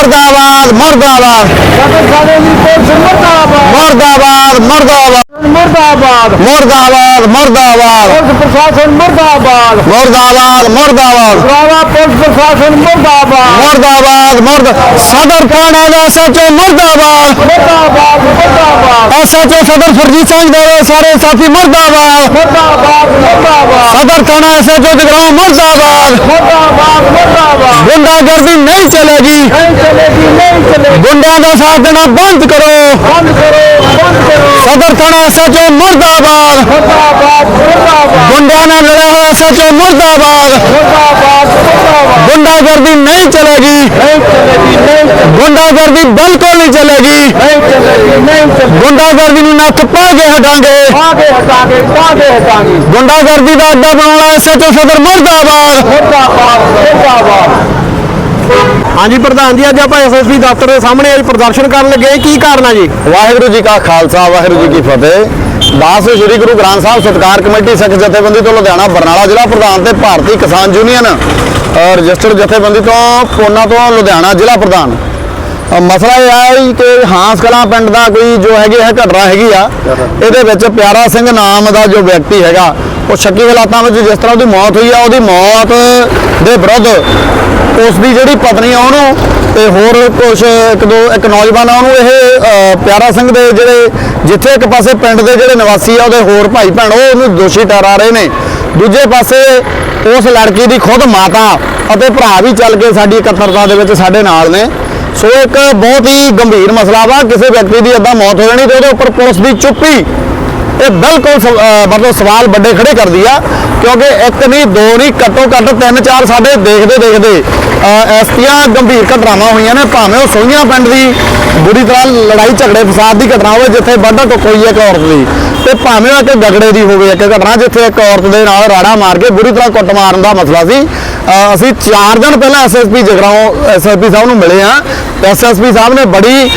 ਮੁਰਦਾਬਾਦ ਮੁਰਦਾਬਾਦ। ਸਾਡੇ ਦੀ ਪੁਲਿਸ ਮੁਰਦਾਬਾਦ ਮੁਰਦਾਬਾਦ। ਮੁਰਦਾਬਾਦ। ਮੁਰਦਾਬਾਦ ਮੁਰਦਾਬਾਦ। ਪੁਲਿਸ ਪ੍ਰਸ਼ਾਸਨ ਮੁਰਦਾਬਾਦ। ਮੁਰਦਾਬਾਦ ਮੁਰਦਾਬਾਦ। ਰਾਵਾ ਪੁਲਿਸ ਪ੍ਰਸ਼ਾਸਨ ਮੁਰਦਾਬਾਦ। ਮੁਰਦਾਬਾਦ ਮੁਰਦ ਸਦਰ ਥਾਣਾ ਦਾ ਐਸਐਚਓ ਮੁਰਦਾਬਾਦ। ਮੁਰਦਾਬਾਦ ਮੁਰਦਾਬਾਦ। ਐਸਐਚਓ ਸਦਰ ਫਰਜੀਤ ਸਿੰਘ ਦੇ ਸਾਰੇ ਸਾਥੀ ਮੁਰਦਾਬਾਦ। ਮੁਰਦਾਬਾਦ ਮੁਰਦਾਬਾਦ। ਸਦਰ ਥਾਣਾ ਐਸਐਚਓ ਜਗਰਾਉਂ ਮੁਰਦਾਬਾਦ। ਮੁਰਦਾਬਾਦ ਮੁਰਦਾਬਾਦ। ਗੁੰਡਾਗਰਦੀ ਨਹੀਂ ਚਲੇਗੀ। ਗੁੰਡਿਆਂ ਦਾ ਸਾਥ ਦੇਣਾ ਬੰਦ ਕਰੋ। ਬੰਦ ਕਰੋ ਬੰਦ ਕਰੋ। ਸਦਰ ਥਾਣਾ ਐਸਐਚਓ ਮੁਰਦਾਬਾਦ। ਮੁਰਦਾਬਾਦ ਨਾਲ ਲੜਿਆ ਹੋਇਆ ਐਸਐਚਓ ਮੁਰਦਾਬਾਦ। ਮੁਰਦਾਬਾਦ ਮੁਰਦਾਬਾਦ। ਗੁੰਡਾਗਰਦੀ ਨਹੀਂ ਚਲੇਗੀ। ਨਹੀਂ ਚਲੇਗੀ ਨਹੀਂ ਗੁੰਡਾਗਰਦੀ ਬਿਲਕੁਲ ਨਹੀਂ ਚਲੇਗੀ। ਨਹੀਂ ਚਲੇਗੀ ਨਹੀਂ ਗੁੰਡਾਗਰਦੀ ਨੂੰ ਨੱਥ ਪਾ ਕੇ ਹਟਾਂਗੇ। ਆਗੇ ਹਟਾਂਗੇ ਆਗੇ ਹਟਾਂਗੇ। ਗੁੰਡਾਗਰਦੀ ਦਾ ਅੱਡਾ ਬਣਾਉਣਾ ਐਸਐਚਓ ਸਦਰ ਮੁਰਦਾਬਾਦ। ਮੁਰਦਾਬਾਦ ਮੁਰਦਾਬਾਦ। ਹਾਂਜੀ, ਪ੍ਰਧਾਨ ਜੀ, ਅੱਜ ਆਪਾਂ ਐਸਐਸਪੀ ਦਫ਼ਤਰ ਦੇ ਸਾਹਮਣੇ ਅੱਜ ਪ੍ਰਦਰਸ਼ਨ ਕਰਨ ਲੱਗੇ ਕੀ ਕਾਰਨ ਆ ਜੀ? ਵਾਹਿਗੁਰੂ ਜੀ ਕਾ ਖਾਲਸਾ, ਵਾਹਿਗੁਰੂ ਜੀ ਕੀ ਫਤਿਹ। ਦਾਸ ਸ੍ਰੀ ਗੁਰੂ ਗ੍ਰੰਥ ਸਾਹਿਬ ਸਤਕਾਰ ਕਮੇਟੀ ਸਿੱਖ ਜਥੇਬੰਦੀ ਤੋਂ ਲੁਧਿਆਣਾ, ਬਰਨਾਲਾ ਜ਼ਿਲ੍ਹਾ ਪ੍ਰਧਾਨ ਤੇ ਭਾਰਤੀ ਕਿਸਾਨ ਯੂਨੀਅਨ ਰਜਿਸਟਰਡ ਜਥੇਬੰਦੀ ਤੋਂ, ਪੋਨਾ ਤੋਂ ਲੁਧਿਆਣਾ ਜ਼ਿਲ੍ਹਾ ਪ੍ਰਧਾਨ। ਮਸਲਾ ਇਹ ਹੈ ਜੀ ਕਿ ਹਾਂਸ ਕਲਾਂ ਪਿੰਡ ਦਾ ਕੋਈ ਜੋ ਹੈਗੀ ਹੈ ਘਟਨਾ ਹੈਗੀ ਆ, ਇਹਦੇ ਵਿੱਚ ਪਿਆਰਾ ਸਿੰਘ ਨਾਮ ਦਾ ਜੋ ਵਿਅਕਤੀ ਹੈਗਾ, ਉਹ ਸ਼ੱਕੀ ਹਾਲਾਤਾਂ ਵਿੱਚ ਜਿਸ ਤਰ੍ਹਾਂ ਉਹਦੀ ਮੌਤ ਹੋਈ ਆ, ਉਹਦੀ ਮੌਤ ਦੇ ਵਿਰੁੱਧ ਉਸ ਦੀ ਜਿਹੜੀ ਪਤਨੀ ਆ ਉਹਨੂੰ ਤੇ ਹੋਰ ਕੁਝ ਇੱਕ ਦੋ, ਇੱਕ ਨੌਜਵਾਨ ਆ ਉਹਨੂੰ ਇਹ ਪਿਆਰਾ ਸਿੰਘ ਦੇ ਜਿਹੜੇ ਜਿੱਥੇ ਇੱਕ ਪਾਸੇ ਪਿੰਡ ਦੇ ਜਿਹੜੇ ਨਿਵਾਸੀ ਆ, ਉਹਦੇ ਹੋਰ ਭਾਈ ਭੈਣ, ਉਹ ਉਹਨੂੰ ਦੋਸ਼ੀ ਠਹਿਰਾ ਰਹੇ ਨੇ। ਦੂਜੇ ਪਾਸੇ ਉਸ ਲੜਕੀ ਦੀ ਖੁਦ ਮਾਤਾ ਅਤੇ ਭਰਾ ਵੀ ਚੱਲ ਕੇ ਸਾਡੀ ਇਕੱਤਰਤਾ ਦੇ ਵਿੱਚ ਸਾਡੇ ਨਾਲ ਨੇ। ਸੋ ਇੱਕ ਬਹੁਤ ਹੀ ਗੰਭੀਰ ਮਸਲਾ ਵਾ, ਕਿਸੇ ਵਿਅਕਤੀ ਦੀ ਏਦਾਂ ਮੌਤ ਹੋ ਜਾਣੀ ਤੇ ਉਹਦੇ ਉੱਪਰ ਪੁਲਿਸ ਦੀ ਚੁੱਪੀ। ਇਹ ਬਿਲਕੁਲ ਸਵ- ਮਤਲਬ ਸਵਾਲ ਵੱਡੇ ਖੜੇ ਕਰਦੀ ਆ, ਕਿਉਂਕਿ ਇੱਕ ਨਹੀਂ, ਦੋ ਨਹੀਂ, ਘੱਟੋ ਘੱਟ ਤਿੰਨ ਚਾਰ ਸਾਡੇ ਦੇਖਦੇ ਦੇਖਦੇ ਐਸਤੀਆਂ ਗੰਭੀਰ ਘਟਨਾਵਾਂ ਹੋਈਆਂ ਨੇ, ਭਾਵੇਂ ਉਹ ਸੋਹੀਆਂ ਪਿੰਡ ਦੀ ਬੁਰੀ ਤਰ੍ਹਾਂ ਲੜਾਈ, ਝਗੜੇ, ਫਸਾਦ ਦੀ ਘਟਨਾ ਹੋਵੇ, ਜਿੱਥੇ ਵੱਡਾ ਟੁੱਕ ਹੋਈ ਹੈ ਇੱਕ ਔਰਤ ਦੀ, ਤੇ ਭਾਵੇਂ ਉਹ ਇੱਕ ਗਗੜੇ ਦੀ ਹੋਵੇ ਇੱਕ ਘਟਨਾ, ਜਿੱਥੇ ਇੱਕ ਔਰਤ ਦੇ ਨਾਲ ਰਾੜਾ ਮਾਰ ਕੇ ਬੁਰੀ ਤਰ੍ਹਾਂ ਕੁੱਟ ਮਾਰਨ ਦਾ ਮਸਲਾ ਸੀ। ਅਸੀਂ 4 ਦਿਨ ਪਹਿਲਾਂ ਐਸਐਸਪੀ ਜਗਰਾਉਂ ਐਸਐਸਪੀ ਸਾਹਿਬ ਨੂੰ ਮਿਲੇ ਆ ਐਸਐਸਪੀ ਸਾਹਿਬ ਨੇ ਬੜੀ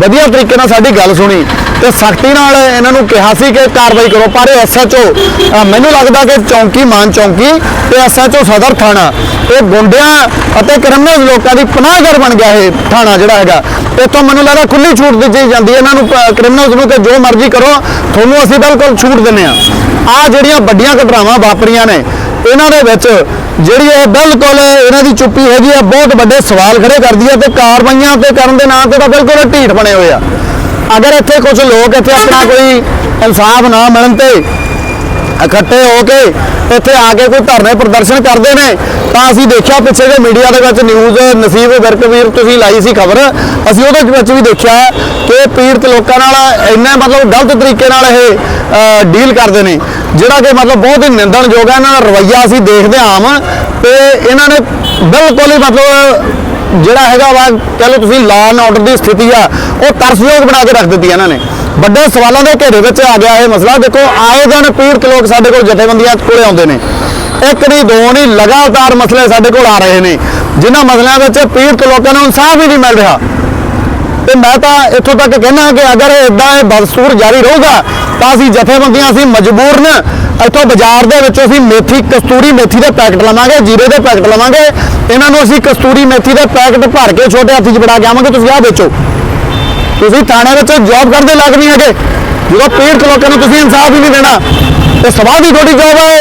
ਵਧੀਆ ਤਰੀਕੇ ਨਾਲ ਸਾਡੀ ਗੱਲ ਸੁਣੀ। ਤੇ ਸਖਤੀ ਨਾਲ ਇਹਨਾਂ ਨੂੰ ਕਿਹਾ ਸੀ ਕਿ ਕਾਰਵਾਈ ਕਰੋ, ਪਰ ਐਸਐਚਓ ਮੈਨੂੰ ਲੱਗਦਾ ਕਿ ਚੌਂਕੀ, ਮਾਨ ਚੌਂਕੀ ਤੇ ਐਸਐਚਓ ਸਦਰ ਥਾਣਾ, ਇਹ ਗੁੰਡਿਆਂ ਅਤੇ ਕ੍ਰਿਮੀਨਲ ਲੋਕਾਂ ਦੀ ਪਨਾਹਗਰ ਬਣ ਗਿਆ ਇਹ ਥਾਣਾ ਜਿਹੜਾ ਹੈਗਾ। ਇੱਥੋਂ ਮੈਨੂੰ ਲੱਗਦਾ ਖੁੱਲੀ ਛੂਟ ਦਿੱਤੀ ਜਾਂਦੀ ਹੈ ਇਹਨਾਂ ਨੂੰ ਕ੍ਰਿਮੀਨਲਸ ਨੂੰ ਕਿ ਜੋ ਮਰਜ਼ੀ ਕਰੋ, ਤੁਹਾਨੂੰ ਅਸੀਂ ਬਿਲਕੁਲ ਛੂਟ ਦਿੰਦੇ ਆ ਆ ਜਿਹੜੀਆਂ ਵੱਡੀਆਂ ਘਟਨਾਵਾਂ ਵਾਪਰੀਆਂ ਨੇ, ਇਹਨਾਂ ਦੇ ਵਿੱਚ ਜਿਹੜੀ ਇਹ ਬਿਲਕੁਲ ਇਹਨਾਂ ਦੀ ਚੁੱਪੀ ਹੈਗੀ ਆ ਬਹੁਤ ਵੱਡੇ ਸਵਾਲ ਖੜੇ ਕਰਦੀ ਹੈ ਤੇ ਕਾਰਵਾਈਆਂ ਤੇ ਕਰਨ ਦੇ ਨਾਂ ਤੇ ਤਾਂ ਬਿਲਕੁਲ ਢੀਠ ਬਣੇ ਹੋਏ ਆ। ਅਗਰ ਇੱਥੇ ਕੁਝ ਲੋਕ ਇੱਥੇ ਆਪਣਾ ਕੋਈ ਇਨਸਾਫ ਨਾ ਮਿਲਣ ਤੇ ਇਕੱਠੇ ਹੋ ਕੇ ਇੱਥੇ ਆ ਕੇ ਕੋਈ ਧਰਨੇ ਪ੍ਰਦਰਸ਼ਨ ਕਰਦੇ ਨੇ, ਤਾਂ ਅਸੀਂ ਦੇਖਿਆ ਪਿੱਛੇ ਜੇ ਮੀਡੀਆ ਦੇ ਵਿੱਚ ਨਿਊਜ਼ ਨਸੀਬ ਵਿਰਕਵੀਰ ਤੁਸੀਂ ਲਾਈ ਸੀ ਖਬਰ, ਅਸੀਂ ਉਹਦੇ ਵਿੱਚ ਵੀ ਦੇਖਿਆ ਕਿ ਪੀੜਤ ਲੋਕਾਂ ਨਾਲ ਇੰਨਾ ਮਤਲਬ ਗਲਤ ਤਰੀਕੇ ਨਾਲ ਇਹ ਡੀਲ ਕਰਦੇ ਨੇ, ਜਿਹੜਾ ਕਿ ਮਤਲਬ ਬਹੁਤ ਹੀ ਨਿੰਦਣਯੋਗ ਹੈ, ਇਹਨਾਂ ਦਾ ਰਵੱਈਆ ਅਸੀਂ ਦੇਖਦੇ ਹਾਂ ਆਮ, ਤੇ ਇਹਨਾਂ ਨੇ ਬਿਲਕੁਲ ਹੀ ਮਤਲਬ ਜਿਹੜਾ ਹੈਗਾ ਵਾ, ਕਹ ਲਓ ਤੁਸੀਂ ਲਾਅ ਐਂਡ ਆਰਡਰ ਦੀ ਸਥਿਤੀ ਆ, ਉਹ ਤਰਸਯੋਗ ਬਣਾ ਕੇ ਰੱਖ ਦਿੱਤੀ ਇਹਨਾਂ ਨੇ। ਵੱਡੇ ਸਵਾਲਾਂ ਦੇ ਘੇਰੇ ਵਿੱਚ ਆ ਗਿਆ ਇਹ ਮਸਲਾ। ਦੇਖੋ, ਆਏ ਦਿਨ ਪੀੜਤ ਲੋਕ ਸਾਡੇ ਕੋਲ ਜਥੇਬੰਦੀਆਂ ਕੋਲੇ ਆਉਂਦੇ ਨੇ। ਇੱਕ ਨਹੀਂ, ਦੋ ਨਹੀਂ, ਲਗਾਤਾਰ ਮਸਲੇ ਸਾਡੇ ਕੋਲ ਆ ਰਹੇ ਨੇ। ਜਿਨ੍ਹਾਂ ਮਸਲਿਆਂ ਵਿੱਚ ਪੀੜਤ ਲੋਕਾਂ ਨੂੰ ਇਨਸਾਫ ਹੀ ਨਹੀਂ ਮਿਲ ਰਿਹਾ। ਮੈਂ ਤਾਂ ਇੱਥੋਂ ਤੱਕ ਕਹਿਣਾ ਕਿ ਅਗਰ ਇਦਾਂ ਇਹ ਬਦਸਤੂਰ ਜਾਰੀ ਰਹੂਗਾ, ਤਾਂ ਅਸੀਂ ਜਥੇਬੰਦੀਆਂ, ਅਸੀਂ ਮਜਬੂਰ ਨੇ। ਇੱਥੋਂ ਬਾਜ਼ਾਰ ਦੇ ਵਿੱਚੋਂ ਅਸੀਂ ਮੇਥੀ, ਕਸਤੂਰੀ ਮੇਥੀ ਦੇ ਪੈਕਟ ਲਵਾਂਗੇ, ਜੀਰੇ ਦੇ ਪੈਕਟ ਲਵਾਂਗੇ। ਇਹਨਾਂ ਨੂੰ ਅਸੀਂ ਕਸਤੂਰੀ ਮੇਥੀ ਦੇ ਪੈਕਟ ਭਰ ਕੇ ਛੋਟੇ ਹੱਥੀ 'ਚ ਫੜਾ ਕੇ ਆਵਾਂਗੇ। ਤੁਸੀਂ ਆਹ ਵੇਚੋ ਤੁਸੀਂ ਥਾਣੇ ਵਿੱਚ ਜੌਬ ਕਰਦੇ ਲੱਗ ਨਹੀਂ ਹੈਗੇ। ਜਦੋਂ ਪੀੜਤ ਲੋਕਾਂ ਨੂੰ ਤੁਸੀਂ ਇਨਸਾਫ ਹੀ ਨਹੀਂ ਦੇਣਾ। ਤੇ ਸਵਾਲ ਦੀ ਤੁਹਾਡੀ ਜੌਬ ਹੈ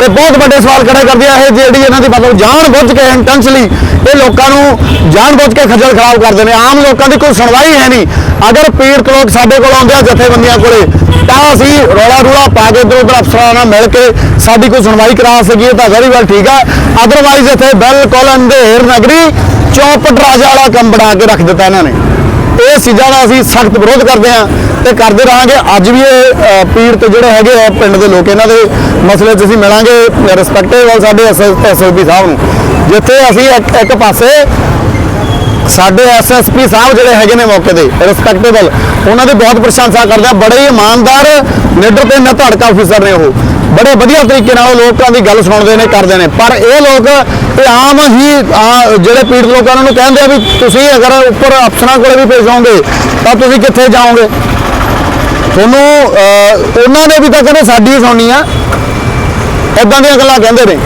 ਤੇ ਬਹੁਤ ਵੱਡੇ ਸਵਾਲ ਖੜੇ ਕਰਦੇ ਆ ਇਹ ਜਿਹੜੀ ਇਹਨਾਂ ਦੀ ਮਤਲਬ ਜਾਣ ਬੁੱਝ ਕੇ ਇੰਟੈਂਸ਼ਲੀ ਇਹ ਲੋਕਾਂ ਨੂੰ ਜਾਣ ਬੁੱਝ ਕੇ ਖੱਜਲ ਖਰਾਬ ਕਰਦੇ ਨੇ। ਆਮ ਲੋਕਾਂ ਦੀ ਕੋਈ ਸੁਣਵਾਈ ਹੈ ਨਹੀਂ। ਅਗਰ ਪੀੜਤ ਲੋਕ ਸਾਡੇ ਕੋਲ ਆਉਂਦੇ ਆ ਜਥੇਬੰਦੀਆਂ ਕੋਲੇ, ਤਾਂ ਅਸੀਂ ਰੌਲਾ ਰੂਲਾ ਪਾ ਕੇ ਇੱਧਰ ਉੱਧਰ ਅਫਸਰਾਂ ਨਾਲ ਮਿਲ ਕੇ ਸਾਡੀ ਕੋਈ ਸੁਣਵਾਈ ਕਰਾ ਸਕੀਏ ਤਾਂ ਵੈਰੀ ਵੈਲ ਠੀਕ ਆ। ਅਦਰਵਾਈਜ਼ ਇੱਥੇ ਬਿਲਕੁਲ ਅੰਧੇਰ ਨਗਰੀ, ਚੌਪਟ ਰਾਜਾ ਵਾਲਾ ਕੰਮ ਬਣਾ ਕੇ ਰੱਖ ਦਿੱਤਾ ਇਹਨਾਂ ਨੇ। ਇਹ ਚੀਜ਼ਾਂ ਦਾ ਅਸੀਂ ਸਖਤ ਵਿਰੋਧ ਕਰਦੇ ਹਾਂ ਤੇ ਕਰਦੇ ਰਹਾਂਗੇ ਅੱਜ ਵੀ ਇਹ ਅ, ਪੀੜਤ ਜਿਹੜੇ ਹੈਗੇ ਆ ਪਿੰਡ ਦੇ ਲੋਕ ਇਹਨਾਂ ਦੇ ਮਸਲੇ 'ਚ ਅਸੀਂ ਮਿਲਾਂਗੇ ਰਿਸਪੈਕਟੇਬਲ ਸਾਡੇ ਐਸਐਸਪੀ ਸਾਹਿਬ ਨੂੰ ਜਿੱਥੇ ਅਸੀਂ ਇੱਕ ਇੱਕ ਪਾਸੇ ਸਾਡੇ ਐਸਐਸਪੀ ਸਾਹਿਬ ਜਿਹੜੇ ਹੈਗੇ ਨੇ ਮੌਕੇ ਤੇ ਰਿਸਪੈਕਟੇਬਲ ਉਹਨਾਂ ਦੀ ਬਹੁਤ ਪ੍ਰਸ਼ੰਸਾ ਕਰਦੇ ਆ। ਬੜੇ ਹੀ ਇਮਾਨਦਾਰ ਨਿਡਰ ਤੇ ਨਿਧੜਕ ਅਫੀਸਰ ਨੇ ਉਹ। ਬੜੇ ਵਧੀਆ ਤਰੀਕੇ ਨਾਲ ਉਹ ਲੋਕਾਂ ਦੀ ਗੱਲ ਸੁਣਦੇ ਨੇ ਕਰਦੇ ਨੇ। ਪਰ ਇਹ ਲੋਕ ਇਹ ਆਮ ਹੀ ਆ, ਜਿਹੜੇ ਪੀੜਤ ਲੋਕਾਂ ਨੂੰ ਕਹਿੰਦੇ ਆ ਵੀ ਤੁਸੀਂ ਅਗਰ ਉੱਪਰ ਅਫਸਰਾਂ ਕੋਲੇ ਵੀ ਭੇਜੋਗੇ ਤਾਂ ਤੁਸੀਂ ਕਿੱਥੇ ਜਾਓਗੇ? ਤੁਹਾਨੂੰ ਉਹਨਾਂ ਨੇ ਵੀ ਤਾਂ ਕਹਿੰਦੇ ਸਾਡੀ ਹੀ ਸੁਣਨੀ ਆ। ਇਦਾਂ ਦੀਆਂ ਗੱਲਾਂ ਕਹਿੰਦੇ ਨੇ।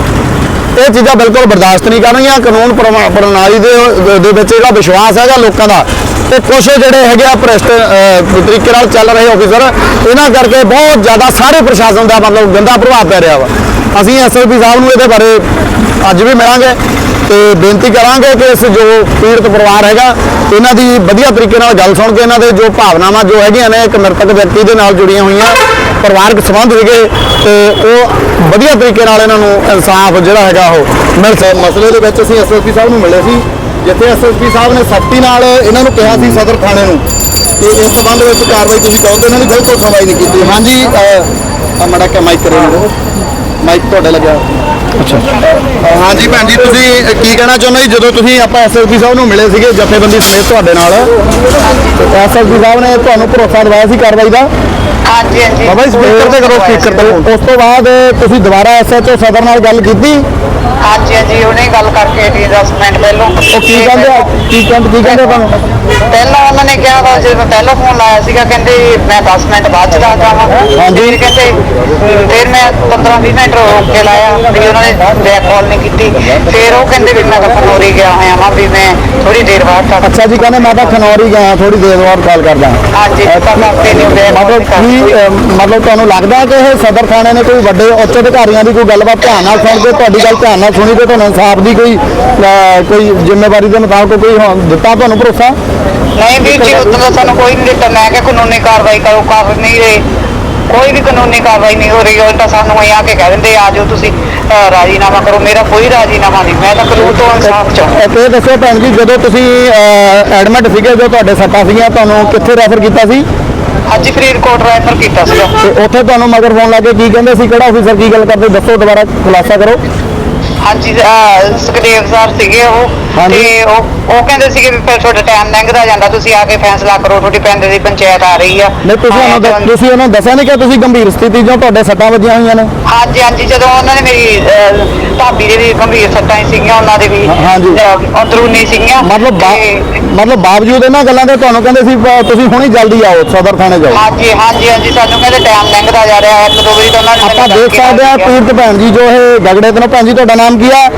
ਇਹ ਚੀਜ਼ਾਂ ਬਿਲਕੁਲ ਬਰਦਾਸ਼ਤ ਨਹੀਂ ਕਰਨਗੀਆਂ, ਕਾਨੂੰਨ ਪ੍ਰਣਾਲੀ ਦੇ ਦੇ ਵਿੱਚ ਜਿਹੜਾ ਵਿਸ਼ਵਾਸ ਹੈਗਾ ਲੋਕਾਂ ਦਾ, ਤੇ ਕੁਝ ਜਿਹੜੇ ਹੈਗੇ ਆ ਭ੍ਰਿਸ਼ਟ ਤਰੀਕੇ ਨਾਲ ਚੱਲ ਰਹੇ ਆਫੀਸਰ ਇਹਨਾਂ ਕਰਕੇ ਬਹੁਤ ਜ਼ਿਆਦਾ ਸਾਰੇ ਪ੍ਰਸ਼ਾਸਨ ਦਾ ਮਤਲਬ ਗੰਦਾ ਪ੍ਰਭਾਵ ਪੈ ਰਿਹਾ ਵਾ। ਅਸੀਂ ਐਸਐਸਪੀ ਸਾਹਿਬ ਨੂੰ ਇਹਦੇ ਬਾਰੇ ਅੱਜ ਵੀ ਮਿਲਾਂਗੇ ਤੇ ਬੇਨਤੀ ਕਰਾਂਗੇ ਕਿ ਇਸ ਜੋ ਪੀੜਤ ਪਰਿਵਾਰ ਹੈਗਾ ਇਹਨਾਂ ਦੀ ਵਧੀਆ ਤਰੀਕੇ ਨਾਲ ਗੱਲ ਸੁਣ ਕੇ ਇਹਨਾਂ ਦੇ ਜੋ ਭਾਵਨਾਵਾਂ ਜੋ ਹੈਗੀਆਂ ਨੇ ਇੱਕ ਮ੍ਰਿਤਕ ਵਿਅਕਤੀ ਦੇ ਨਾਲ ਜੁੜੀਆਂ ਹੋਈਆਂ ਪਰਿਵਾਰਕ ਸੰਬੰਧ ਸੀਗੇ ਤੇ ਉਹ ਵਧੀਆ ਤਰੀਕੇ ਨਾਲ ਇਹਨਾਂ ਨੂੰ ਇਨਸਾਫ ਜਿਹੜਾ ਹੈਗਾ ਉਹ ਮਿਲ ਸਕੇ। ਮਸਲੇ ਦੇ ਵਿੱਚ ਅਸੀਂ ਐਸਐਸਪੀ ਸਾਹਿਬ ਨੂੰ ਮਿਲੇ ਸੀ ਜਿੱਥੇ ਐਸਐਸਪੀ ਸਾਹਿਬ ਨੇ ਸਖਤੀ ਨਾਲ ਇਹਨਾਂ ਨੂੰ ਕਿਹਾ ਸੀ ਸਦਰ ਥਾਣੇ ਨੂੰ ਕਿ ਇਸ ਸੰਬੰਧ ਵਿੱਚ ਕਾਰਵਾਈ ਤੁਸੀਂ ਕਰੋ ਤੇ ਇਹਨਾਂ ਨੇ ਬਿਲਕੁਲ ਸੁਣਵਾਈ ਨਹੀਂ ਕੀਤੀ। ਹਾਂਜੀ ਆ ਮੜਾ ਕੇ ਮਾਈਕ ਕਰੇ ਮਾਈਕ ਤੁਹਾਡੇ ਲੱਗਿਆ। ਹਾਂਜੀ ਭੈਣ ਜੀ ਤੁਸੀਂ ਕੀ ਕਹਿਣਾ ਚਾਹੁੰਦੇ ਜੀ? ਜਦੋਂ ਤੁਸੀਂ ਆਪਾਂ ਐਸਐਸਪੀ ਸਾਹਿਬ ਨੂੰ ਮਿਲੇ ਸੀਗੇ ਜਥੇਬੰਦੀ ਸਮੇਤ ਤੁਹਾਡੇ ਨਾਲ ਐਸਐਸਪੀ ਸਾਹਿਬ ਨੇ ਤੁਹਾਨੂੰ ਭਰੋਸਾ ਦਿਵਾਇਆ ਸੀ ਕਾਰਵਾਈ ਦਾ? ਹਾਂਜੀ ਹਾਂਜੀ। ਬਾਬਾ ਜੀ ਸਪੀਕਰ ਤੇ ਕਰੋ ਸਪੀਕਰ ਤੇ ਉਸ ਤੋਂ ਬਾਅਦ ਤੁਸੀਂ ਦੁਬਾਰਾ ਐਸਐਚਓ ਸਦਰ ਨਾਲ ਗੱਲ ਕੀਤੀ? ਹਾਂਜੀ ਹਾਂਜੀ ਉਹਨੇ ਗੱਲ ਕਰਕੇ ਹਟੀ 10 ਮਿੰਟ ਪਹਿਲਾਂ ਉਹ ਕੀ ਕਹਿੰਦੇ ਆ? ਕੀ ਕਹਿੰਦੇ ਕੀ ਕਹਿੰਦੇ ਤੁਹਾਨੂੰ ਪਹਿਲਾਂ ਉਹਨਾਂ ਨੇ ਕਿਹਾ ਵਾ ਜਦੋਂ ਮੈਂ ਪਹਿਲਾਂ ਫੋਨ ਲਾਇਆ ਸੀਗਾ ਕਹਿੰਦੇ ਮੈਂ 10 ਮਿੰਟ ਬਾਅਦ ਚ ਜਾਵਾਂ ਹਾਂਜੀ। ਫਿਰ ਕਹਿੰਦੇ ਫਿਰ ਮੈਂ 15 20 ਮਿੰਟ ਰੋਕ ਕੇ ਲਾਇਆ ਵੀ ਉਹਨਾਂ ਨੇ ਬੈਕ ਕਾਲ ਨਹੀਂ ਕੀਤੀ। ਫਿਰ ਉਹ ਕਹਿੰਦੇ ਵੀ ਮੈਂ ਤਾਂ ਫਨੋਰੀ ਗਿਆ ਹੋਇਆ ਵਾਂ ਵੀ ਮੈਂ ਥੋੜੀ ਦੇਰ ਬਾਅਦ ਤੱਕ ਅੱਛਾ ਜੀ ਕਹਿੰਦੇ ਮੈਂ ਤਾਂ ਖਨੌਰੀ ਗਿਆ ਥੋੜੀ ਦੇਰ ਬਾਅਦ ਕਾਲ ਕਰਦਾ ਹਾਂਜੀ ਤਾਂ ਕਰਦੇ ਨਹੀਂ ਬੈਕ ਮਤਲਬ ਕੀ ਤੁਹਾਨੂੰ ਲੱਗਦਾ ਕਿ ਇਹ ਸਦਰ ਥਾਣੇ ਨੇ ਕੋਈ ਵੱਡੇ ਉੱਚ ਅਧਿਕਾਰੀਆਂ ਦੀ ਕੋਈ ਗੱਲਬਾਤ ਧਿਆਨ ਨਾਲ ਸੁਣ ਕੇ ਤੁਹਾਡੀ ਗੱਲ ਧਿਆਨ ਨਾਲ ਸੁਣੀ ਤੇ ਤੁਹਾਨੂੰ ਇਨਸਾਫ ਦੀ ਕੋਈ ਕੋਈ ਜ਼ਿੰਮੇਵਾਰੀ ਦੇ ਮੁਤਾਬਕ ਕੋਈ ਦਿੱਤਾ ਤੁਹਾਨੂੰ ਭਰੋਸਾ? ਨਹੀਂ ਵੀਰ ਜੀ ਉਦੋਂ ਤਾਂ ਸਾਨੂੰ ਕੋਈ ਨਹੀਂ ਦਿੱਤਾ। ਮੈਂ ਕਿਹਾ ਕਾਨੂੰਨੀ ਕਾਰਵਾਈ ਕਰੋ ਕਰ ਨਹੀਂ ਰਹੇ। ਕੋਈ ਵੀ ਕਾਨੂੰਨੀ ਕਾਰਵਾਈ ਨਹੀਂ ਹੋ ਰਹੀ ਉਲਟਾ ਸਾਨੂੰ ਇਹ ਆ ਕੇ ਕਹਿ ਦਿੰਦੇ ਆ ਜਾਓ ਤੁਸੀਂ ਰਾਜ਼ੀਨਾਮਾ ਕਰੋ ਮੇਰਾ ਕੋਈ ਰਾਜ਼ੀਨਾਮਾ ਨਹੀਂ ਮੈਂ ਤਾਂ ਕਾਨੂੰਨ ਤੋਂ ਇਨਸਾਫ ਚਾਹੁੰਦਾ। ਇੱਕ ਇਹ ਦੱਸੋ ਭੈਣ ਜੀ ਜਦੋਂ ਤੁਸੀਂ ਐਡਮਿਟ ਸੀਗੇ ਜੋ ਤੁਹਾਡੇ ਸੱਟਾਂ ਸੀਗੀਆਂ ਤੁਹਾਨੂੰ ਕਿੱਥੇ ਰੈਫਰ ਕੀਤਾ ਸੀ? ਅੱਜ ਫਰੀਦਕੋਟ ਰੈਫਰ ਕੀਤਾ ਸੀਗਾ। ਤੇ ਉੱਥੇ ਤੁਹਾਨੂੰ ਮਗਰ ਫੋਨ ਲਾ ਕੇ ਕੀ ਕਹਿੰਦੇ ਸੀ ਕਿਹੜਾ ਆਫੀਸਰ ਕੀ ਗੱਲ ਕਰਦੇ ਦੱਸੋ ਦੁਬਾਰਾ ਖੁਲਾਸਾ ਕਰੋ। ਹਾਂਜੀ ਅਹ, ਸੁਖਦੇਵ ਸਰ ਸੀਗੇ ਉਹ। ਹਾਂਜੀ। ਤੇ ਉਹ ਉਹ ਕਹਿੰਦੇ ਸੀਗੇ ਵੀ ਫਿਰ ਤੁਹਾਡਾ ਟਾਈਮ ਲੰਘਦਾ ਜਾਂਦਾ ਤੁਸੀਂ ਆ ਕੇ ਫੈਸਲਾ ਕਰੋ ਤੁਹਾਡੀ ਪਿੰਡ ਦੀ ਪੰਚਾਇਤ ਆ ਰਹੀ ਆ। ਨਹੀਂ ਤੁਸੀਂ ਉਹਨੂੰ ਦ- ਹਾਂਜੀ ਤੁਸੀਂ ਉਹਨੂੰ ਦੱਸਿਆ ਨਹੀਂ ਕਿ ਤੁਸੀਂ ਗੰਭੀਰ ਸਥਿਤੀ ਜੋ ਤੁਹਾਡੇ ਸੱਟਾਂ ਵੱਜੀਆਂ ਹੋਈਆਂ ਨੇ? ਹਾਂਜੀ ਜਦੋਂ ਉਹਨਾਂ ਨੇ ਮੇਰੀ ਅਹ, ਭਾਬੀ ਦੇ ਵੀ ਗੰਭੀਰ ਸੱਟਾਂ ਹੀ ਸੀਗੀਆਂ ਉਹਨਾਂ ਦੇ ਵੀ ਹਾਂ- ਹਾਂਜੀ। ਅਹ, ਅੰਦਰੂਨੀ ਸੀਗੀਆਂ। ਮਤਲਬ ਬਾ- ਤੇ- ਮਤਲਬ ਬਾਵਜੂਦ ਇਹਨਾਂ ਗੱਲਾਂ ਦੇ ਤੁਹਾਨੂੰ ਕਹਿੰਦੇ ਸੀ ਪ- ਤੁਸੀਂ ਹੁਣੀ ਜਲਦੀ ਆਓ ਸਦਰ ਥਾਣੇ ਜਾਓ। ਹਾਂਜੀ ਹਾਂਜੀ ਹਾਂਜੀ ਸਾਨੂੰ ਕਹਿੰਦੇ ਟਾਈਮ ਲੰਘਦਾ ਜਾ ਰਿਹਾ ਹੈ ਇੱਕ ਦੋ ਵਾਰੀ ਤਾਂ ਉਹਨਾਂ ਨੇ ਆਪਾਂ ਮੈਨੂੰ ਦੇਖ ਸਕਦੇ ਕੇ ਪੀੜਤ ਭੈਣ ਜੀ ਜੋ ਇਹ ਗਗੜੇ ਤੋਂ ਭੈਣ ਜੀ ਤੁਹਾਡਾ ਨਾਮ ਕੀ ਆ?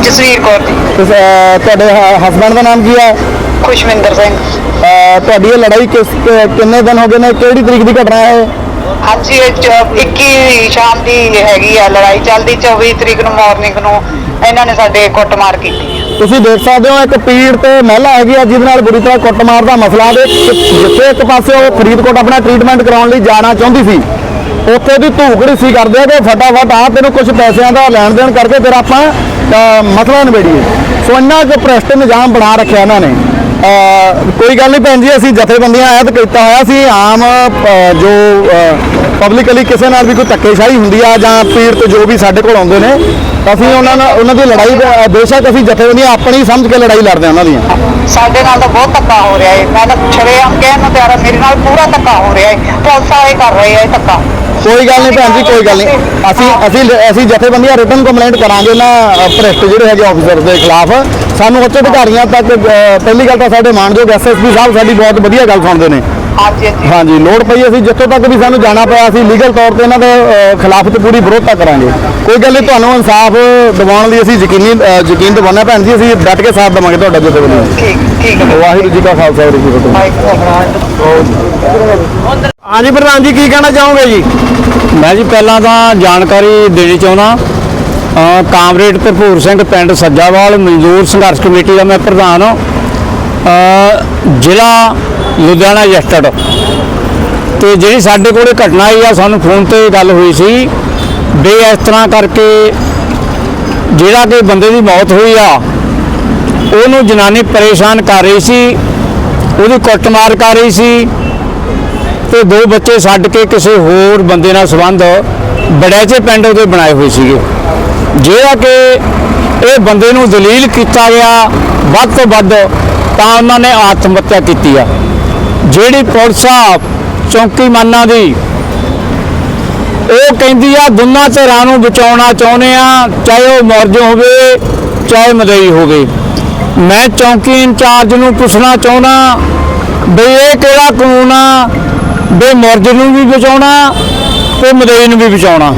ਜਸਵੀਰ ਕੌਰ ਜੀ। ਅਹ, ਤੁਹਾਡੇ ਹਸਬੰਡ ਦਾ ਨਾਮ ਕੀ ਆ? ਖੁਸ਼ਵਿੰਦਰ ਸਿੰਘ। ਅਹ, ਤੁਹਾਡੀ ਇਹ ਲੜਾਈ ਕਿਸ ਕਿ- ਕਿੰਨੇ ਦਿਨ ਹੋ ਗਏ ਨੇ? ਕਿਹੜੀ ਤਰੀਕ ਦੀ ਘਟਨਾ ਹੈ ਇਹ? ਹਾਂਜੀ ਇਹ ਚ- 21 ਸ਼ਾਮ ਦੀ ਹੈਗੀ ਆ ਲੜਾਈ ਚੱਲਦੀ 24 ਤਰੀਕ ਨੂੰ ਮਾਰਨਿੰਗ ਨੂੰ ਇਹਨਾਂ ਨੇ ਸਾਡੇ ਕੁੱਟਮਾਰ ਕੀਤੀ। ਤੁਸੀਂ ਦੇਖ ਸਕਦੇ ਹੋ ਇੱਕ ਪੀੜ ਤੇ ਮਹਿਲਾ ਹੈਗੀ ਆ ਜਿਹਦੇ ਨਾਲ ਬੁਰੀ ਤਰ੍ਹਾਂ ਕੁੱਟਮਾਰ ਦਾ ਮਸਲਾ ਦੇ ਜਿੱਥੇ ਇੱਕ ਪਾਸੇ ਉਹ ਫਰੀਦਕੋਟ ਆਪਣਾ ਟ੍ਰੀਟਮੈਂਟ ਕਰਾਉਣ ਲਈ ਜਾਣਾ ਚਾਹੁੰਦੀ ਸੀ। ਉੱਥੇ ਦੀ ਧੂਕੜੀ ਸੀ ਕਰਦੇ ਆ ਕਿ ਫਟਾਫਟ ਆ, ਤੈਨੂੰ ਕੁਝ ਪੈਸਿਆਂ ਦਾ ਲੈਣ ਦੇਣ ਕਰਕੇ ਫਿਰ ਆਪਾਂ ਮਸਲਾ ਨਿਬੇੜੀਏ। ਸੋ ਇੰਨਾ ਕੁ ਭ੍ਰਿਸ਼ਟ ਨਿਜ਼ਾਮ ਬਣਾ ਰੱਖਿਆ ਇਹਨਾਂ ਨੇ। ਕੋਈ ਗੱਲ ਨਹੀਂ ਭੈਣ ਜੀ, ਅਸੀਂ ਜਥੇਬੰਦੀਆਂ ਐਦ ਕੀਤਾ ਹੋਇਆ ਸੀ, ਆਮ ਜੋ ਪਬਲਿਕਲੀ ਕਿਸੇ ਨਾਲ ਵੀ ਕੋਈ ਧੱਕੇਸ਼ਾਹੀ ਹੁੰਦੀ ਆ ਜਾਂ ਪੀੜਤ ਜੋ ਵੀ ਸਾਡੇ ਕੋਲ ਆਉਂਦੇ ਨੇ, ਅਸੀਂ ਉਹਨਾਂ ਨਾਲ, ਉਹਨਾਂ ਦੀ ਲੜਾਈ ਬੇਸ਼ੱਕ ਅਸੀਂ ਜਥੇਬੰਦੀਆਂ ਆਪਣੀ ਸਮਝ ਕੇ ਲੜਾਈ ਲੜਦੇ ਹਾਂ ਉਹਨਾਂ ਦੀਆਂ। ਸਾਡੇ ਨਾਲ ਤਾਂ ਬਹੁਤ ਧੱਕਾ ਹੋ ਰਿਹਾ ਹੈ ਮੈਂ ਤਾਂ ਛੜੇਆਮ ਕਹਿਣ ਨੂੰ ਤਿਆਰ ਮੇਰੇ ਨਾਲ ਪੂਰਾ ਧੱਕਾ ਹੋ ਰਿਹਾ ਹੈ ਪੁਲਿਸ ਵਾਲੇ ਕਰ ਰਹੇ ਆ ਧੱਕਾ। ਕੋਈ ਗੱਲ ਨਹੀਂ ਭੈਣ ਜੀ ਕੋਈ ਗੱਲ ਨਹੀਂ। ਅਸੀਂ ਅਸੀਂ ਅਸੀਂ ਜਥੇਬੰਦੀਆਂ ਰਿਟਨ ਕੰਪਲੇਂਟ ਕਰਾਂਗੇ ਨਾ ਭ੍ਰਿਸ਼ਟ ਜਿਹੜੇ ਹੈਗੇ ਆਫੀਸਰ ਦੇ ਖਿਲਾਫ। ਸਾਨੂੰ ਉੱਚ ਅਧਿਕਾਰੀਆਂ ਤੱਕ ਪਹਿਲੀ ਗੱਲ ਤਾਂ ਸਾਡੇ ਮਾਨਯੋਗ ਐਸਐਸਪੀ ਸਾਹਿਬ ਸਾਡੀ ਬਹੁਤ ਵਧੀਆ ਗੱਲ ਸੁਣਦੇ ਨੇ। ਹਾਂਜੀ ਲੋੜ ਪਈ ਅਸੀਂ ਜਿੱਥੋਂ ਤੱਕ ਵੀ ਸਾਨੂੰ ਜਾਣਾ ਪਿਆ ਅਸੀਂ ਲੀਗਲ ਤੌਰ ਤੇ ਇਹਨਾਂ ਦੇ ਖਿਲਾਫ ਤੇ ਪੂਰੀ ਵਿਰੋਧਤਾ ਕਰਾਂਗੇ। ਕੋਈ ਗੱਲ ਨਹੀਂ ਤੁਹਾਨੂੰ ਇਨਸਾਫ ਦਿਵਾਉਣ ਲਈ ਅਸੀਂ ਯਕੀਨੀ ਯਕੀਨ ਦਿਵਾਉਂਦੇ ਭੈਣ ਜੀ ਅਸੀਂ ਡਟ ਕੇ ਸਾਥ ਦੇਵਾਂਗੇ ਤੁਹਾਡਾ ਜਥੇਬੰਦੀਆਂ ਠੀਕ ਠੀਕ। ਹੈ ਵਾਹਿਗੁਰੂ ਜੀ ਕਾ ਖਾਲਸਾ ਵਾਹਿਗੁਰੂ ਜੀ ਕੀ ਫਤਿਹ। ਹਾਂਜੀ ਪ੍ਰਧਾਨ ਜੀ, ਕੀ ਕਹਿਣਾ ਚਾਹੋਗੇ ਜੀ? ਮੈਂ ਜੀ ਪਹਿਲਾਂ ਤਾਂ ਜਾਣਕਾਰੀ ਦੇਣੀ ਚਾਹੁੰਦਾ। ਕਾਮਰੇਡ ਭਰਪੂਰ ਸਿੰਘ ਪਿੰਡ ਸੱਜਾਵਾਲ ਮਜ਼ਦੂਰ ਸੰਘਰਸ਼ ਕਮੇਟੀ ਦਾ ਮੈਂ ਪ੍ਰਧਾਨ ਹਾਂ। ਜ਼ਿਲ੍ਹਾ ਲੁਧਿਆਣਾ ਜਸਟਡ ਤੇ ਜਿਹੜੀ ਸਾਡੇ ਕੋਲੇ ਘਟਨਾ ਆਈ ਆ, ਸਾਨੂੰ ਫੋਨ ਤੇ ਗੱਲ ਹੋਈ ਸੀ ਵੀ ਇਸ ਤਰ੍ਹਾਂ ਕਰਕੇ ਜਿਹੜਾ ਕਿ ਬੰਦੇ ਦੀ ਮੌਤ ਹੋਈ ਆ, ਉਹਨੂੰ ਜਨਾਨੀ ਪਰੇਸ਼ਾਨ ਕਰ ਰਹੀ ਸੀ, ਉਹਦੀ ਕੁੱਟਮਾਰ ਕਰ ਰਹੀ ਸੀ ਤੇ ਦੋ ਬੱਚੇ ਛੱਡ ਕੇ ਕਿਸੇ ਹੋਰ ਬੰਦੇ ਨਾਲ ਸੰਬੰਧ ਬੜੈਚੇ ਪਿੰਡ ਉਹਦੇ ਬਣਾਏ ਹੋਏ ਸੀਗੇ। ਜਿਹੜਾ ਕਿ ਇਹ ਬੰਦੇ ਨੂੰ ਦਲੀਲ ਕੀਤਾ ਗਿਆ ਵੱਧ ਤੋਂ ਵੱਧ ਤਾਂ ਉਹਨਾਂ ਨੇ ਆਤਮ ਹੱਤਿਆ ਕੀਤੀ ਆ। ਜਿਹੜੀ ਪੁਲਿਸ ਆ ਚੌਂਕੀ ਮਾਨਾਂ ਦੀ, ਉਹ ਕਹਿੰਦੀ ਆ, ਦੋਨਾਂ ਧਿਰਾਂ ਨੂੰ ਬਚਾਉਣਾ ਚਾਹੁੰਦੇ ਆ, ਚਾਹੇ ਉਹ ਮਰਜ ਹੋਵੇ, ਚਾਹੇ ਮਦਈ ਹੋਵੇ। ਮੈਂ ਚੌਂਕੀ ਇੰਚਾਰਜ ਨੂੰ ਪੁੱਛਣਾ ਚਾਹੁੰਦਾ ਵੀ ਇਹ ਕਿਹੜਾ ਕਾਨੂੰਨ ਆ? ਵੀ ਮਰਜ ਨੂੰ ਵੀ ਬਚਾਉਣਾ ਤੇ ਮਦਈ ਨੂੰ ਵੀ ਬਚਾਉਣਾ।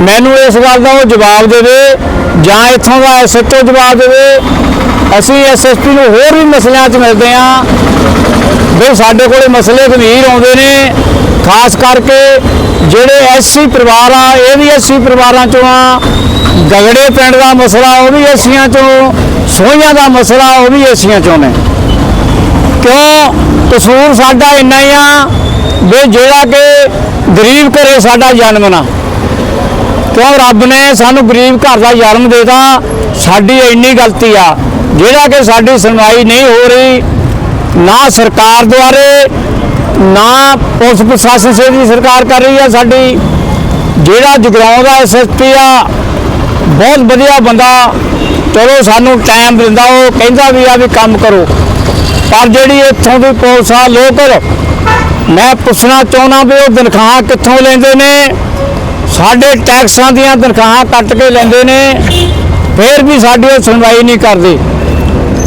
ਮੈਨੂੰ ਇਸ ਗੱਲ ਦਾ ਉਹ ਜਵਾਬ ਦੇਵੇ, ਜਾਂ ਇੱਥੋਂ ਦਾ ਐਸਐਚਓ ਜਵਾਬ ਦੇਵੇ, ਅਸੀਂ ਐਸਐਸਪੀ ਨੂੰ ਹੋਰ ਵੀ ਮਸਲਿਆਂ 'ਚ ਮਿਲਦੇ ਹਾਂ। ਵੀ ਸਾਡੇ ਕੋਲੇ ਮਸਲੇ ਗੰਭੀਰ ਆਉਂਦੇ ਨੇ, ਖਾਸ ਕਰਕੇ ਜਿਹੜੇ ਐਸਸੀ ਪਰਿਵਾਰ ਆ ਇਹ ਵੀ ਐਸਸੀ ਪਰਿਵਾਰਾਂ ਚੋਂ ਆ। ਗਗੜੇ ਪਿੰਡ ਦਾ ਮਸਲਾ, ਉਹ ਵੀ ਐਸੀਆਂ ਚੋਂ, ਸੋਹੀਆਂ ਦਾ ਮਸਲਾ, ਉਹ ਵੀ ਐਸੀਆਂ ਚੋਂ ਨੇ। ਕਿਉਂ? ਕਸੂਰ ਸਾਡਾ ਇੰਨਾ ਹੀ ਆ ਵੀ ਜਿਹੜਾ ਕਿ ਗਰੀਬ ਘਰੇ ਸਾਡਾ ਜਨਮ ਨਾ। ਕਿਉਂ ਰੱਬ ਨੇ ਸਾਨੂੰ ਗਰੀਬ ਘਰ ਦਾ ਜਨਮ ਦੇਤਾ, ਸਾਡੀ ਇੰਨੀ ਗਲਤੀ ਆ। ਜਿਹੜਾ ਕਿ ਸਾਡੀ ਸੁਣਵਾਈ ਨਹੀਂ ਹੋ ਰਹੀ, ਨਾ ਸਰਕਾਰ ਦੁਆਰੇ, ਨਾ ਪੁਲਿਸ ਪ੍ਰਸ਼ਾਸਨ ਸੇ ਦੀ ਸਰਕਾਰ ਕਰ ਰਹੀ ਆ ਸਾਡੀ। ਜਿਹੜਾ ਜਗਰਾਉਂ ਦਾ ਐਸਐਸਪੀ ਆ, ਬਹੁਤ ਵਧੀਆ ਬੰਦਾ। ਚਲੋ ਸਾਨੂੰ ਟਾਈਮ ਦਿੰਦਾ, ਉਹ ਕਹਿੰਦਾ ਵੀ ਆ ਵੀ ਕੰਮ ਕਰੋ। ਪਰ ਜਿਹੜੀ ਇੱਥੋਂ ਦੀ ਪੁਲਿਸ ਆ, ਲੋਕਲ ਮੈਂ ਪੁੱਛਣਾ ਚਾਹੁੰਦਾ ਵੀ ਉਹ ਤਨਖਾਹਾਂ ਕਿੱਥੋਂ ਲੈਂਦੇ ਨੇ? ਸਾਡੇ ਟੈਕਸਾਂ ਦੀਆਂ ਤਨਖਾਹਾਂ ਕੱਟ ਕੇ ਲੈਂਦੇ ਨੇ, ਫਿਰ ਵੀ ਸਾਡੀ ਉਹ ਸੁਣਵਾਈ ਨਹੀਂ ਕਰਦੇ।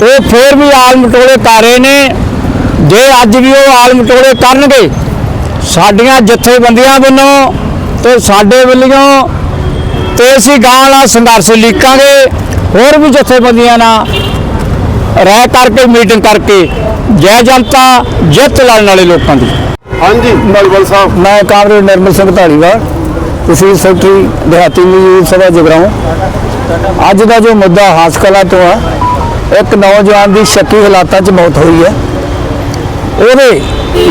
ਉਹ ਫਿਰ ਵੀ ਆਲ ਮਟੋਲੇ ਕਰ ਰਹੇ ਨੇ, ਜੇ ਅੱਜ ਵੀ ਉਹ ਆਲ ਮਟੋਲੇ ਕਰਨਗੇ, ਸਾਡੀਆਂ ਜਥੇਬੰਦੀਆਂ ਵੱਲੋਂ ਤੇ ਸਾਡੇ ਵੱਲੋਂ ਤੇ ਅਸੀਂ ਗਾਂ ਵਾਲਾ ਸੰਘਰਸ਼ ਲੀਕਾਂਗੇ, ਹੋਰ ਵੀ ਜਥੇਬੰਦੀਆਂ ਨਾਲ ਰਹਿ ਕਰਕੇ ਮੀਟਿੰਗ ਕਰਕੇ ਜੈ ਜਨਤਾ ਜਿੱਤ ਲੜਨ ਵਾਲੇ ਲੋਕਾਂ ਦੀ। ਹਾਂਜੀ। ਮਲਬਲ ਸਾਹਿਬ ਮੈਂ ਕਾਮਰੇਡ ਨਿਰਮਲ ਸਿੰਘ ਢਾਲੀਵਾਲ ਤਹਿਸੀਲ ਸੈਕਟਰੀ ਦਿਹਾਤੀ ਮਜ਼ਦੂਰ ਸਭਾ ਜਗਰਾਉਂ। ਅੱਜ ਦਾ ਜੋ ਮੁੱਦਾ ਹਾਸ ਕਲਾ ਤੋਂ ਆ ਇੱਕ ਨੌਜਵਾਨ ਦੀ ਸ਼ੱਕੀ ਹਾਲਾਤਾਂ 'ਚ ਮੌਤ ਹੋਈ ਹੈ। ਉਹਦੇ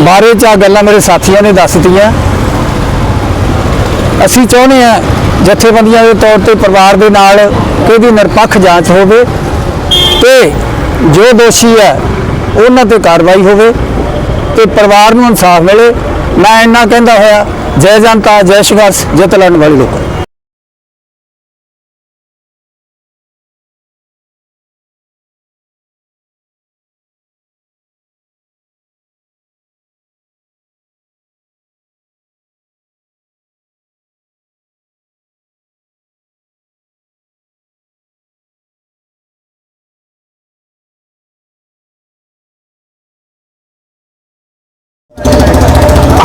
ਬਾਰੇ 'ਚ ਆ ਗੱਲਾਂ ਮੇਰੇ ਸਾਥੀਆਂ ਨੇ ਦੱਸ ਦਿੱਤੀਆਂ। ਅਸੀਂ ਚਾਹੁੰਦੇ ਆ ਜਥੇਬੰਦੀਆਂ ਦੇ ਤੌਰ ਤੇ ਪਰਿਵਾਰ ਦੇ ਨਾਲ ਕਿ ਇਹਦੀ ਨਿਰਪੱਖ ਜਾਂਚ ਹੋਵੇ ਤੇ ਜੋ ਦੋਸ਼ੀ ਹੈ, ਉਹਨਾਂ ਤੇ ਕਾਰਵਾਈ ਹੋਵੇ ਤੇ ਪਰਿਵਾਰ ਨੂੰ ਇਨਸਾਫ ਮਿਲੇ। ਮੈਂ ਇੰਨਾ ਕਹਿੰਦਾ ਹੋਇਆ, ਜੈ ਜਨਤਾ, ਜੈ ਸੰਘਰਸ਼ ਜਿੱਤ ਲੈਣ ਵਾਲੇ ਲੋਕ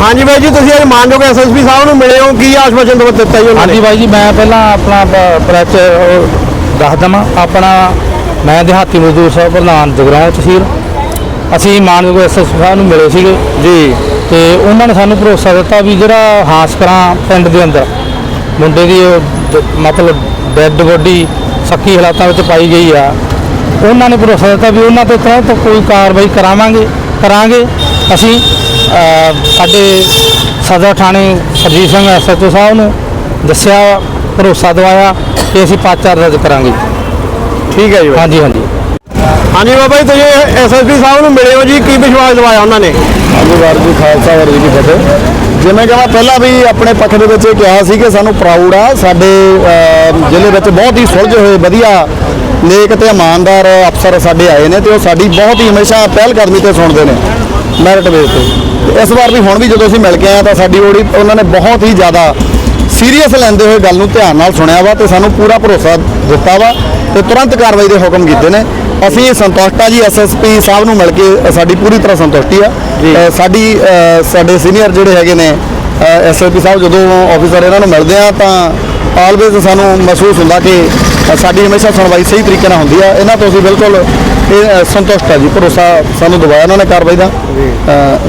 ਹਾਂਜੀ ਬਾਈ ਜੀ ਤੁਸੀਂ ਅੱਜ ਮਾਨਯੋਗ ਐਸਐਸਪੀ ਸਾਹਿਬ ਨੂੰ ਮਿਲੇ ਹੋ। ਕੀ ਆਸ਼ਵਾਸਨ ਦਿੱਤਾ ਜੀ ਉਹਨਾਂ ਹਾਂਜੀ ਨੇ? ਬਾਈ ਜੀ ਮੈਂ ਪਹਿਲਾਂ ਆਪਣਾ ਪ੍ਰੈਚ ਦੱਸ ਦਵਾਂ। ਆਪਣਾ ਮੈਂ ਦਿਹਾਤੀ ਮਜ਼ਦੂਰ ਸਭਾ ਪ੍ਰਧਾਨ ਜਗਰਾਉਂ ਤਹਿਸੀਲ। ਅਸੀਂ ਮਾਨਯੋਗ ਐਸਐਸ ਸਾਹਿਬ ਨੂੰ ਮਿਲੇ ਸੀਗੇ। ਜੀ। ਤੇ ਉਹਨਾਂ ਨੇ ਸਾਨੂੰ ਭਰੋਸਾ ਦਿੱਤਾ ਵੀ ਜਿਹੜਾ ਹਾਸਕਰਾਂ ਪਿੰਡ ਦੇ ਅੰਦਰ ਮੁੰਡੇ ਦੀ ਉਹ ਮਤਲਬ ਡੈੱਡ ਬੋਡੀ ਸੱਕੀ ਹਾਲਾਤਾਂ ਵਿੱਚ ਪਾਈ ਗਈ ਆ। ਉਹਨਾਂ ਨੇ ਭਰੋਸਾ ਦਿੱਤਾ ਵੀ ਉਹਨਾਂ ਤੇ ਤਹਿਤ ਕੋਈ ਕਾਰਵਾਈ ਕਰਾਵਾਂਗੇ ਕਰਾਂਗੇ। ਅਸੀਂ ਸਾਡੇ ਸਦਰ ਥਾਣੇ ਸਰਜੀਤ ਸਿੰਘ ਐਸਐਚਓ ਸਾਹਿਬ ਨੂੰ ਦੱਸਿਆ ਭਰੋਸਾ ਦਵਾਇਆ ਕਿ ਅਸੀਂ ਪਾਚਾ ਦਰਜ ਕਰਾਂਗੇ। ਠੀਕ ਹੈ ਜੀ ਬਾਈ। ਹਾਂਜੀ ਹਾਂਜੀ। ਹਾਂਜੀ ਬਾਬਾ ਜੀ ਤੁਸੀਂ ਐਸਐਸਪੀ ਸਾਹਿਬ ਨੂੰ ਮਿਲੇ ਹੋ ਜੀ ਕੀ ਵਿਸ਼ਵਾਸ ਦਿਵਾਇਆ ਉਹਨਾਂ ਨੇ? ਹਾਂਜੀ ਵਾਹਿਗੁਰੂ ਜੀ ਖਾਲਸਾ ਵਾਹਿਗੁਰੂ ਜੀ ਕੀ ਫਤਿਹ। ਜਿਵੇਂ ਕਿ ਮੈਂ ਪਹਿਲਾਂ ਵੀ ਆਪਣੇ ਪੱਖ ਦੇ ਵਿੱਚ ਇਹ ਕਿਹਾ ਸੀ ਕਿ ਸਾਨੂੰ ਪ੍ਰਾਊਡ ਆ ਸਾਡੇ ਅਹ, ਜ਼ਿਲ੍ਹੇ ਵਿੱਚ ਬਹੁਤ ਹੀ ਸੁਲਝੇ ਹੋਏ ਵਧੀਆ ਨੇਕ ਤੇ ਇਮਾਨਦਾਰ ਅਫਸਰ ਸਾਡੇ ਆਏ ਨੇ ਤੇ ਉਹ ਸਾਡੀ ਬਹੁਤ ਹੀ ਹਮੇਸ਼ਾ ਪਹਿਲ ਕਦਮੀ ਤੇ ਸੁਣਦੇ ਨੇ ਮੈਰਿਟ ਬੇਸ ਤੇ ਇਸ ਵਾਰ ਵੀ ਹੁਣ ਵੀ ਜਦੋਂ ਅਸੀਂ ਮਿਲ ਕੇ ਆਏ ਤਾਂ ਸਾਡੀ ਉਹਦੀ ਉਹਨਾਂ ਨੇ ਬਹੁਤ ਹੀ ਜ਼ਿਆਦਾ ਸੀਰੀਅਸ ਲੈਂਦੇ ਹੋਏ ਗੱਲ ਨੂੰ ਧਿਆਨ ਨਾਲ ਸੁਣਿਆ ਵਾ ਤੇ ਸਾਨੂੰ ਪੂਰਾ ਭਰੋਸਾ ਦਿੱਤਾ ਵਾ ਤੇ ਤੁਰੰਤ ਕਾਰਵਾਈ ਦੇ ਹੁਕਮ ਕੀਤੇ ਨੇ। ਅਸੀਂ ਸੰਤੁਸ਼ਟ ਆ ਜੀ ਐਸਐਸਪੀ ਸਾਹਿਬ ਨੂੰ ਮਿਲ ਕੇ ਸਾਡੀ ਪੂਰੀ ਤਰ੍ਹਾਂ ਸੰਤੁਸ਼ਟੀ ਆ। ਸਾਡੀ ਸਾਡੇ ਸੀਨੀਅਰ ਜਿਹੜੇ ਹੈਗੇ ਨੇ ਐਸਐਸਪੀ ਸਾਹਿਬ ਜਦੋਂ ਆਫੀਸਰ ਇਹਨਾਂ ਨੂੰ ਮਿਲਦੇ ਆ ਤਾਂ ਆਲਵੇਜ਼ ਸਾਨੂੰ ਮਹਿਸੂਸ ਹੁੰਦਾ ਕਿ ਸਾਡੀ ਹਮੇਸ਼ਾ ਸੁਣਵਾਈ ਸਹੀ ਤਰੀਕੇ ਨਾਲ ਹੁੰਦੀ ਆ। ਇਹਨਾਂ ਤੋਂ ਅਸੀਂ ਬਿਲਕੁਲ ਇਹ ਸੰਤੁਸ਼ਟ ਆ ਜੀ। ਭਰੋਸਾ ਸਾਨੂੰ ਦਵਾਇਆ ਉਹਨਾਂ ਨੇ ਕਾਰਵਾਈ ਦਾ।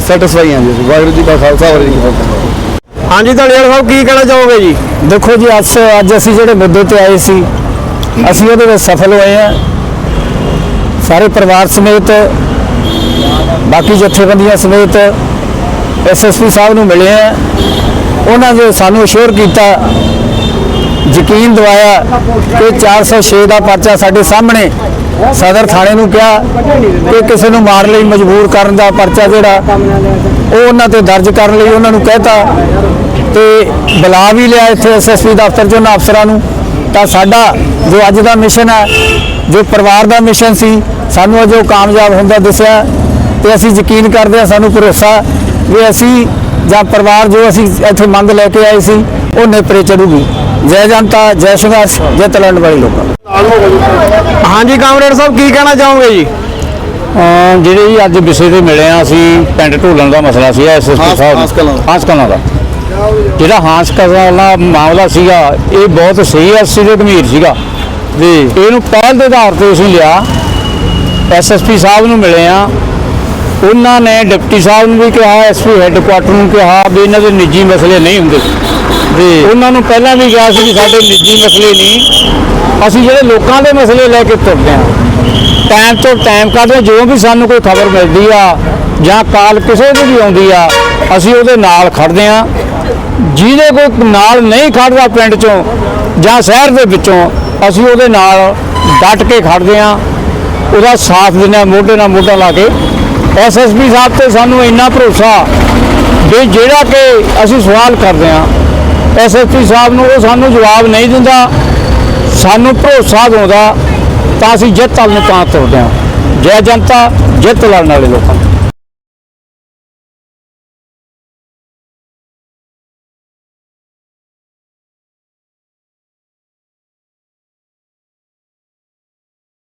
ਸੈਟੀਸਫਾਈ ਆ ਜੀ। ਵਾਹਿਗੁਰੂ ਜੀ ਕਾ ਖਾਲਸਾ ਵਾਹਿਗੁਰੂ ਜੀ ਕੀ ਫਤਿਹ। ਹਾਂਜੀ ਧੜੀਵਾਲ ਸਾਹਿਬ। ਕੀ ਕਹਿਣਾ ਚਾਹੋਗੇ ਜੀ? ਦੇਖੋ ਜੀ ਅੱਜ ਅੱਜ ਅਸੀਂ ਜਿਹੜੇ ਮੁੱਦੇ ਤੇ ਆਏ ਸੀ ਅਸੀਂ ਉਹਦੇ ਵਿੱਚ ਸਫਲ ਹੋਏ ਆ। ਸਾਰੇ ਪਰਿਵਾਰ ਸਮੇਤ ਬਾਕੀ ਜਥੇਬੰਦੀਆਂ ਸਮੇਤ ਐਸਐਸਪੀ ਸਾਹਿਬ ਨੂੰ ਮਿਲੇ ਆ। ਉਹਨਾਂ ਨੇ ਸਾਨੂੰ ਅਸ਼ੋਰ ਕੀਤਾ ਯਕੀਨ ਦਿਵਾਇਆ ਕਿ 406 ਦਾ ਪਰਚਾ ਸਾਡੇ ਸਾਹਮਣੇ ਸਦਰ ਥਾਣੇ ਨੂੰ ਕਿਹਾ ਕਿ ਕਿਸੇ ਨੂੰ ਮਾਰਨ ਲਈ, ਮਜਬੂਰ ਕਰਨ ਦਾ ਪਰਚਾ ਜਿਹੜਾ ਉਹ ਉਹਨਾਂ ਤੇ ਦਰਜ ਕਰਨ ਲਈ ਉਹਨਾਂ ਨੂੰ ਕਹਿਤਾ ਤੇ ਬੁਲਾ ਵੀ ਲਿਆ ਇੱਥੇ ਐਸਐਸਪੀ ਦਫ਼ਤਰ 'ਚ ਉਹਨਾਂ ਅਫਸਰਾਂ ਨੂੰ। ਤਾਂ ਸਾਡਾ ਜੋ ਅੱਜ ਦਾ ਮਿਸ਼ਨ ਹੈ, ਜੋ ਪਰਿਵਾਰ ਦਾ ਮਿਸ਼ਨ ਸੀ, ਸਾਨੂੰ ਅੱਜ ਉਹ ਕਾਮਯਾਬ ਹੁੰਦਾ ਦਿਸਿਆ ਤੇ ਅਸੀਂ ਯਕੀਨ ਕਰਦੇ ਹਾਂ, ਸਾਨੂੰ ਭਰੋਸਾ ਵੀ ਅਸੀਂ ਜਾਂ ਪਰਿਵਾਰ ਜੋ ਅਸੀਂ ਇੱਥੇ ਮੰਗ ਲੈ ਕੇ ਆਏ ਸੀ ਉਹ ਨੇਪਰੇ ਚੜੂਗੀ। ਜੈ ਜਨਤਾ ਜੈ ਸੰਘਰਸ਼ ਜੈ ਤਲਣ ਵਾਲੇ ਲੋਕਾਂ ਹਾਂਜੀ ਕਾਮਰੇਡ ਸਾਹਿਬ ਕੀ ਕਹਿਣਾ ਚਾਹੋਗੇ ਜੀ? ਜਿਹੜੇ ਜੀ ਅੱਜ ਵਿਸ਼ੇ ਤੇ ਮਿਲੇ ਆ ਅਸੀਂ ਪਿੰਡ ਢੋਲਣ ਦਾ ਮਸਲਾ ਸੀ ਐਸਐਸਪੀ ਹਾਸ- ਸਾਹਿਬ ਹਾਸ ਕਲਾਂ ਦਾ। ਹਾਸ ਕਲਾਂ ਦਾ। ਜਿਹੜਾ ਹਾਂਸ ਕਰਨ ਵਾਲਾ ਮਾਮਲਾ ਸੀਗਾ ਇਹ ਬਹੁਤ ਸੀਰੀਅਸ ਸੀ ਤੇ ਗੰਭੀਰ ਸੀਗਾ। ਜੀ। ਇਹਨੂੰ ਪਹਿਲ ਦੇ ਆਧਾਰ ਤੇ ਅਸੀਂ ਲਿਆ ਐਸਐਸਪੀ ਸਾਹਿਬ ਨੂੰ ਮਿਲੇ ਆ ਉਹਨਾਂ ਨੇ ਡਿਪਟੀ ਸਾਹਿਬ ਨੂੰ ਵੀ ਕਿਹਾ ਐਸਪੀ ਹੈੱਡਕੁਆਟਰ ਨੂੰ ਕਿਹਾ ਵੀ ਇਹਨਾਂ ਦੇ ਨਿੱਜੀ ਮਸਲੇ ਨਹੀਂ ਹੁੰਦੇ। ਜੀ। ਉਹਨਾਂ ਨੂੰ ਪਹਿਲਾਂ ਵੀ ਕਿਹਾ ਸੀ ਸਾਡੇ ਨਿੱਜੀ ਮਸਲੇ ਨਹੀਂ ਅਸੀਂ ਜਿਹੜੇ ਲੋਕਾਂ ਦੇ ਮਸਲੇ ਲੈ ਕੇ ਤੁਰਦੇ ਆ ਟਾਈਮ ਤੋਂ ਟਾਈਮ ਕੱਢਦੇ ਜਦੋਂ ਵੀ ਸਾਨੂੰ ਕੋਈ ਖਬਰ ਮਿਲਦੀ ਆ ਜਾਂ ਕਾਲ ਕਿਸੇ ਦੀ ਵੀ ਆਉਂਦੀ ਆ ਅਸੀਂ ਉਹਦੇ ਨਾਲ ਖੜਦੇ ਆ ਜਿਹਦੇ ਕੋਈ ਨਾਲ ਨਹੀਂ ਖੜਦਾ ਪਿੰਡ ਚੋਂ ਜਾਂ ਸ਼ਹਿਰ ਦੇ ਵਿੱਚੋਂ ਅਸੀਂ ਉਹਦੇ ਨਾਲ ਡਟ ਕੇ ਖੜਦੇ ਆ ਉਹਦਾ ਸਾਥ ਦਿੰਦੇ ਹਾਂ ਮੋਢੇ ਨਾਲ ਮੋਢਾ ਲਾ ਕੇ। ਐਸਐਸਪੀ ਸਾਹਿਬ ਤੇ ਸਾਨੂੰ ਇੰਨਾ ਭਰੋਸਾ ਵੀ ਜਿਹੜਾ ਕਿ ਅਸੀਂ ਸਵਾਲ ਕਰਦੇ ਹਾਂ ਐਸਐਸਪੀ ਸਾਹਿਬ ਨੂੰ ਉਹ ਸਾਨੂੰ ਜਵਾਬ ਨਹੀਂ ਦਿੰਦਾ, ਸਾਨੂੰ ਭਰੋਸਾ ਦਿੰਦਾ ਤਾਂ ਅਸੀਂ ਜਿੱਤ ਵੱਲ ਨੂੰ ਤਾਂ ਤੁਰਦੇ ਹਾਂ। ਜੈ ਜਨਤਾ, ਜਿੱਤ ਲੜਨ ਵਾਲੇ ਲੋਕਾਂ